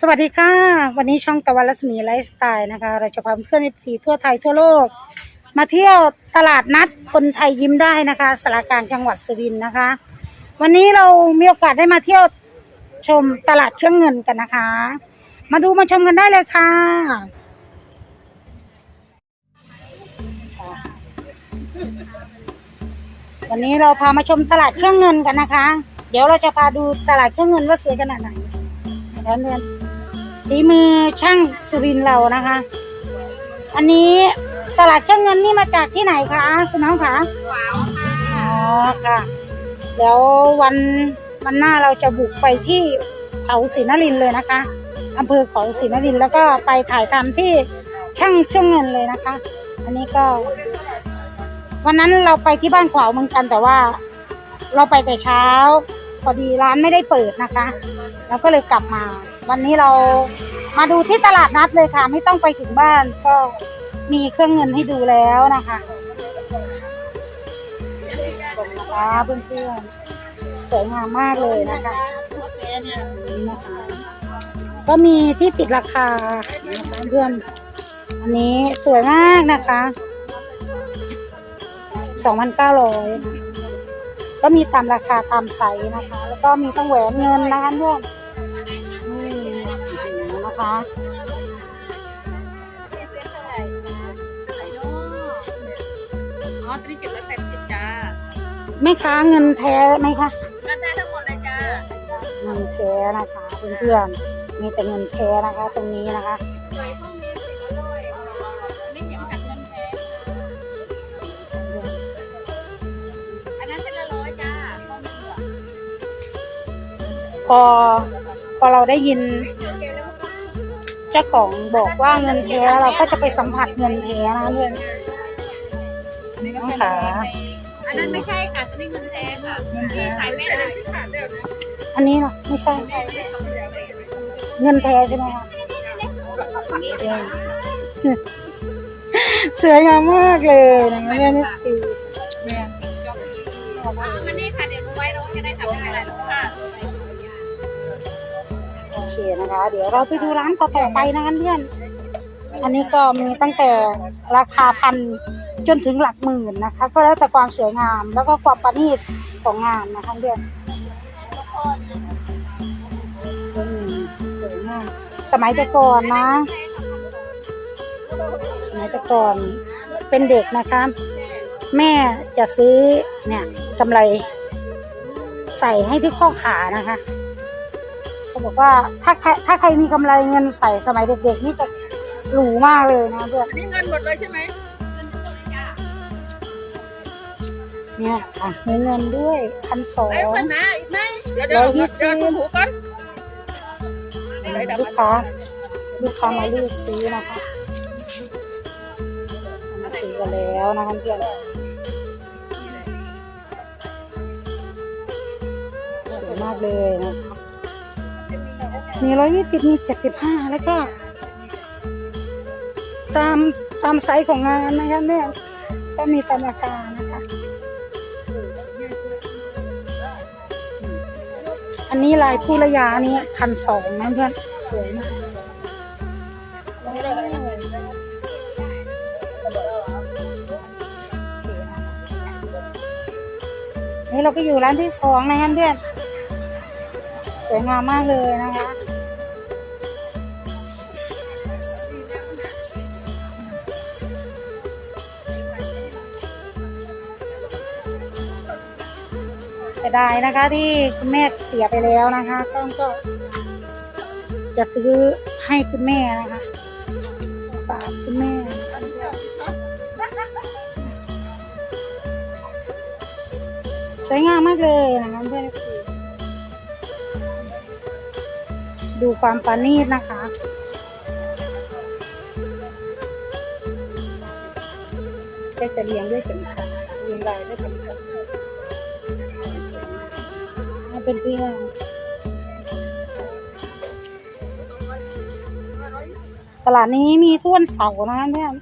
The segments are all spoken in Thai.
สวัสดีค่ะ วันนี้ช่องตะวันรัศมีไลฟ์สไตล์นะคะ เราจะพาเพื่อนๆสีทั่วไทยทั่วโลก มาเที่ยวตลาดนัดคนไทยยิ้มได้นะคะสารกลางจังหวัดสุรินทร์นะคะ วันนี้เรามีโอกาสได้มาเที่ยวชมตลาดเครื่องเงินกันนะคะ มาดูมาชมกันได้เลยค่ะวันนี้เราพามาชมตลาดเครื่องเงินกันนะคะ เดี๋ยวเราจะพาดูตลาดเครื่องเงินว่าสวยขนาดไหนแล้วเงิน ฝีมือช่างสุรินทร์เรานะคะ อันนี้ตลาดเครื่องเงินนี่มาจากที่ไหนคะคุณน้องคะอ๋อค่ะเดี๋ยววันวันหน้าเราจะบุกไปที่เขาศรีนครินทร์เลยนะคะอำเภอเขาศรีนครินทร์แล้วก็ไปถ่ายทำที่ช่างเครื่องเงินเลยนะคะ อันนี้ก็ วันนั้นเราไปที่บ้านขวาวเหมือนกันแต่ว่า เราไปแต่เช้าพอดีร้านไม่ได้เปิดนะคะ เราก็เลยกลับมา วันนี้เรามาดูที่ตลาดนัดเลยค่ะ ไม่ต้องไปถึงบ้านก็มีเครื่องเงินให้ดูแล้วนะคะชมนะคะเพื่อนๆสวยงามมากเลยนะคะนี่นะคะ ก็มีที่ติดราคานะคะเพื่อนอันนี้สวยมากนะคะสองพันเก้าร้อยก็มีตามราคาตามไซส์นะคะ แล้วก็มีตั้งแหวนเงินนะคะเพื่อน นี่นะคะอ๋อตอนนี้เจ็ดร้อยแปดสิบจ้าแม่ค้าเงินแท้ไหมคะราคาทั้งหมดเลยจ้าเงินแท้นะคะเพื่อนๆมีแต่เงินแท้นะคะ ตรงนี้นะคะสวยพวกนี้สิอร่อยไม่เห็นกับเงินแท้อันนั้นเป็นละร้อยจ้าพอมีเหลือพอพอเราได้ยินเจ้าของบอกว่าเงินแท้เราก็จะไปสัมผัสเงินแท้นะคะเพื่อนน้องขาอันนั้นไม่ใช่ค่ะตัวนี้เงินแท้ค่ะมีสายแม่เลยค่ะเดี๋ยวนะอันนี้เหรอไม่ใช่ เงินแท้ใช่ไหมคะสวยงามมากเลยนะคะแม่นี่ตี นะคะ เดี๋ยวเราไปดูร้านต่อๆไปนะคะเพื่อนอันนี้ก็มีตั้งแต่ราคาพันจนถึงหลักหมื่นนะคะ ก็แล้วแต่ความสวยงาม แล้วก็ความประณีตของงานนะคะเพื่อนสวยมากสมัยแต่ก่อนนะสมัยแต่ก่อนเป็นเด็กนะคะ แม่จะซื้อเนี่ยกำไรใส่ให้ที่ข้อขานะคะ เขาบอกว่าถ้าใครถ้าใครมีกำไรเงินใส่สมัยเด็กๆนี่จะหรูมากเลยนะเพื่อนอันนี้เงินหมดเลยใช่ไหมเงินหมดเลยจ้าเนี่ยอะมีเงินด้วยพันสอง ไอ้คนนะอีกไหมเดี๋ยวเดี๋ยวเดี๋ยวตุ้มหูก่อนลูกค้าลูกค้ามาเลือกซื้อนะคะมาซื้อกันแล้วนะคะเพื่อนสวยมากเลยนะคะ มีร้อยยี่สิบมีเจ็ดสิบห้าแล้วก็ ตามตามไซส์ของงานนะคะแม่ก็มีตามราคารนะคะ อันนี้ลายผู้ระยานี่พันสองนะเพื่อนสวยมากนี่เราก็อยู่ร้านที่สองนะคะเพื่อนสวยงามมากเลยนะคะ สียดายนะคะ ที่คุณแม่เสียไปแล้วนะคะก็ก็ จะซื้อให้คุณแม่นะคะฝากคุณแม่สวยงามมากเลยนะคะเพื่อนดูความปราณีตนะคะได้จะเรียงด้วยเข็มขัดเรียงลายด้วยเข็มขัด เพื่อนๆตลาดนี้มีทุกวันเสาร์นะเพื่อน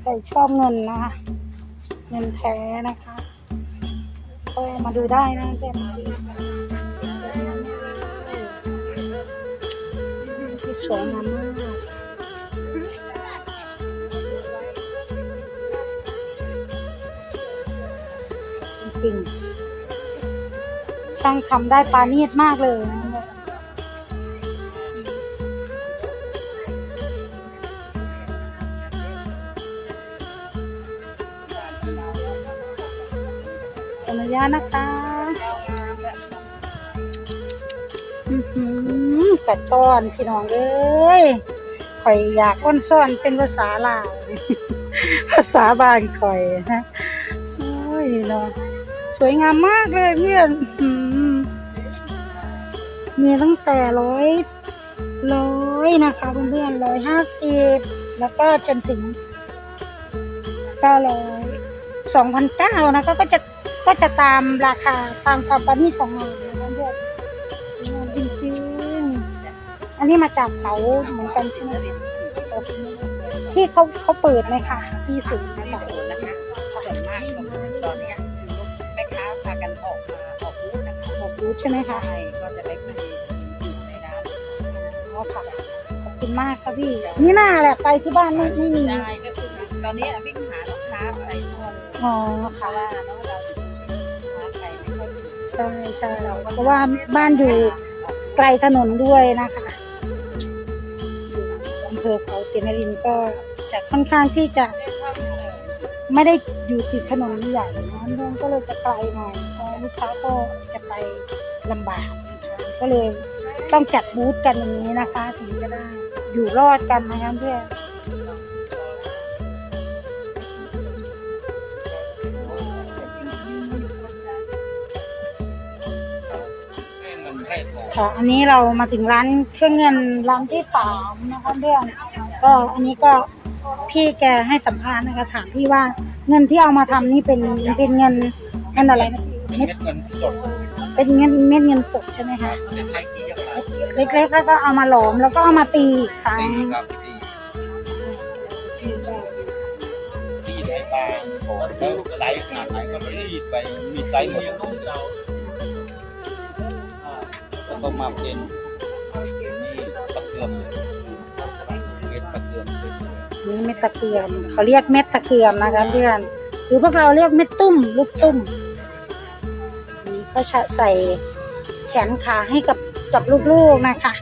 ใครชอบเงินนะคะเงินแท้นะคะก็มาดูได้นะเพื่อนสวยงามมากจริง ช่างทำได้ปานีตมากเลยนะขออนุญาตนะคะอื้อหือกระชอนพี่น้องเอ้ยข่อยอยากอ้นซ่อนเป็นภาษาลาวภาษาบ้านข่อยนะโอ้ยเนาะ สวยงามมากเลยเพื่อนมีตั้งแต่ร้อยร้อยนะคะเพื่อนๆร้อยห้าสิบแล้วก็จนถึงเก้าร้อยสองพันเก้านะก็ก็จะก็จะตามราคาตามความประณีตของงานนะเพื่อนสวยงามจริงๆอันนี้มาจากเขาเหมือนกันใช่ไหมที่เขาเขาเปิดไหมคะที่ศูนย์นะคะ ธนะคะบอกรู้ใช่ไหมคะใช่ก็จะได้คุยอยู่ในร้านอ๋อค่ะขอบคุณมากค่ะพี่ นี่น่าแหละไปที่บ้านไม่ไม่มี ได้ก็คือตอนนี้วิ่งหาลูกค้าอะไรทั่วเลยอ๋อเพค่ะราะว่าน้องเราหาใครไม่ค่อยถูกใช่ใช่เพราะว่าบ้านอยู่ไกลถนนด้วยนะคะอำเภอเขาเสนรินทร์ก็จะค่อนข้างที่จะไม่ได้อยู่ติดถนนใหญ่นะเรื่องก็เลยจะไกลหน่อยเพราะ ลูกค้าก็จะไปลำบากนะคะก็เลยต้องจัดบูธกันอย่างนี้นะคะถึงจะได้อยู่รอดกันนะคะเพื่อนค่ะอันนี้เรามาถึงร้านเครื่องเงินร้านที่สามนะคะเรื่อง ก็อันนี้ก็พี่แกให้สัมภาษณ์นะคะถามพี่ว่าเงินที่เอามาทำนี่เป็นเป็นเงินเงินอะไรนะพี่ เม็ดเม็ดเงินสดเป็นเงินเม็ดเงินสดใช่ไหมคะในไทยที่ยังไงเล็กๆแล้วก็เอามาหลอมแล้วก็เอามาตีอีกครั้งตีครับตีตีให้บางโถแล้วไซส์ขนาดไหนก็รีดไปมีไซส์หมดแล้วก็มาเป็นนี่ตะเกียมเม็ดตะเกียมสวยนี่เม็ดตะเกียมเขาเรียกเม็ดตะเกียมนะคะเพื่อนหรือพวกเราเรียกเม็ดตุ้มลูกตุ้มนี่ ก็จะใส่แขนขาให้กับกับลูกๆนะคะ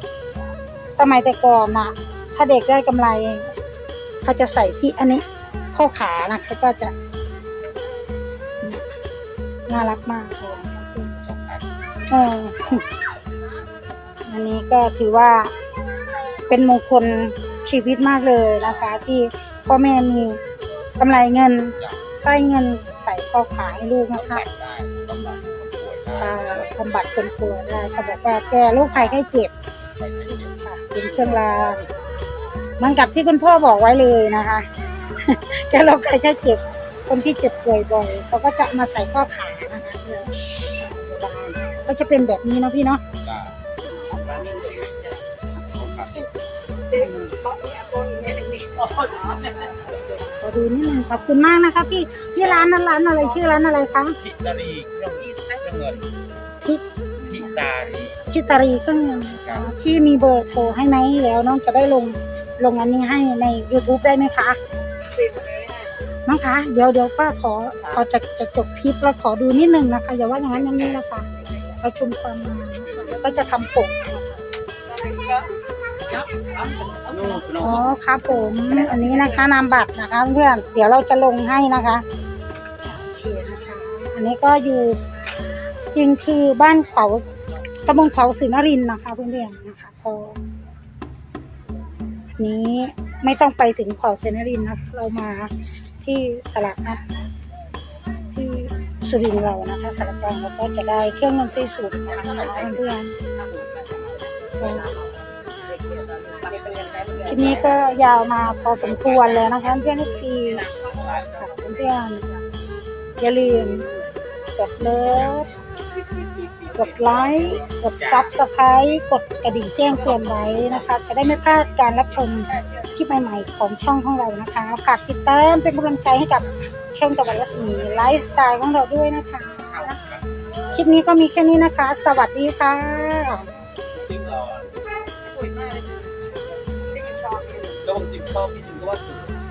สมัยแต่ก่อนนะถ้าเด็กได้กำไรเขาจะใส่ที่อันนี้ข้อขานะคะก็จะน่ารักมากเลยอันเอออันนี้ก็ถือว่าเป็นมงคลชีวิตมากเลยนะคะ ที่พ่อแม่มีกำไรเงินใส่เงินใส่ข้อขาให้ลูกนะคะ บำบัดคนป่วยได้เขาบอกว่าแก้โรคภัยไข้เจ็บใส่ได้เยอะค่ะเป็นเครื่องรางเหมือนกับที่คุณพ่อบอกไว้เลยนะคะ แก้โรคภัยไข้เจ็บ คนที่เจ็บป่วยบ่อยเขาก็จะมาใส่ข้อขานะคะเพื่อก็จะเป็นแบบนี้เนาะพี่เนาะได้เขาขัดขอดูนิดนึงขอบคุณมากนะคะพี่ที่ร้านนั้นร้านอะไรชื่อร้านอะไรคะทิตารีเครื่องเครื่องเงินทิทิ ตารีทิตารีเครื่องเงินครับพี่มีเบอร์โทรให้ไหมแล้วน้องจะได้ลงลงอันนี้ให้ใน YouTube ได้ไหมคะน้องคะเดี๋ยวเดี๋ยวป้าขอขอจะจะจบคลิปแล้วขอดูนิดนึงนะคะอย่าว่าอย่างนั้นอย่างนี้นะคะประชุมความงามนะคะแล้วก็จะทำปกนะคะนู่นนู่อ๋อนครับผมอันนี้นะคะนามบัตรนะคะ เพื่อนเดี๋ยวเราจะลงให้นะคะโอเคนะคะ อันนี้ก็อยู่จริงคือบ้านเขา ตำบลเขาศรีนรินนะคะเพื่อนๆนะคะก็อันนี้ไม่ต้องไปถึงเขาศรีนรินนะเรามาที่ตลาดนัดที่สุรินทร์เรานะคะสารกลางเราก็จะได้เครื่องเงินสวยๆนะคะเพื่อนๆก็คลิปนี้ก็ยาวมาพอสมควรเลยนะคะเพื่อนๆทีสาวเพื่อนๆอย่าลืมกดเลิฟ กดไลค์ กดซับสไครต์กดกระดิ่งแจ้งเตือนไว้นะคะ จะได้ไม่พลาดการรับชมคลิปใหม่ๆของช่องของเรานะคะ ฝากติดตามเป็นกำลังใจให้กับช่องตะวันรัศมีไลฟ์สไตล์ของเราด้วยนะคะ คลิปนี้ก็มีแค่นี้นะคะ สวัสดีค่ะซึ่งเราสวยมากเลยก็บางทีก็พี่ถึงก็ว่าถูก